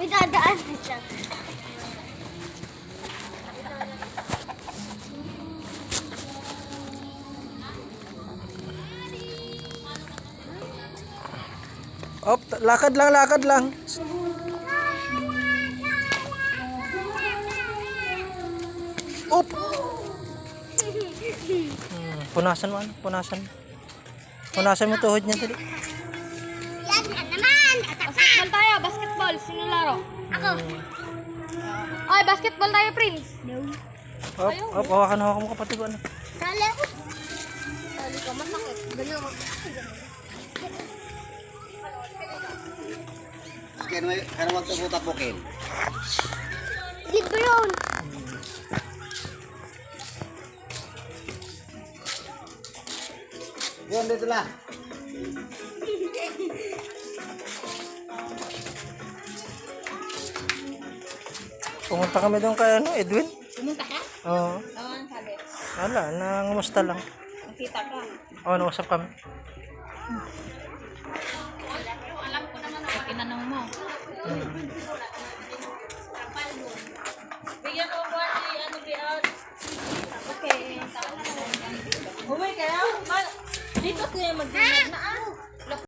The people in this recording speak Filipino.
dadaan na siya. Op, lakad lang, lakad lang. Op! Hmm, punasan mo ano, punasan mo. Punasan mo tuhod niya dali. Yan na naman! Basketball tayo, basketball. Sino laro? Ako. Ay, basketball tayo, Prince. Op, op, hawakan, hawakan mo kapatid ko ano. Kala ko. Sali ka, masakit. Ganyan ako. Kaya may karawag sa puta pukin. Libre yun. Yun, dito lang. Pumunta kami doon kay ano, Edwin. Pumunta ka? Oo. Oo, ang sabi. Wala, nangumusta lang. Nakita ka. Oo, nangusap kami. Alam ko naman ako. Tinanong mo. Bigyan ko ba si ano biyan? Okay. Uwi kaya? Ma- Dito kayo mag-dinner na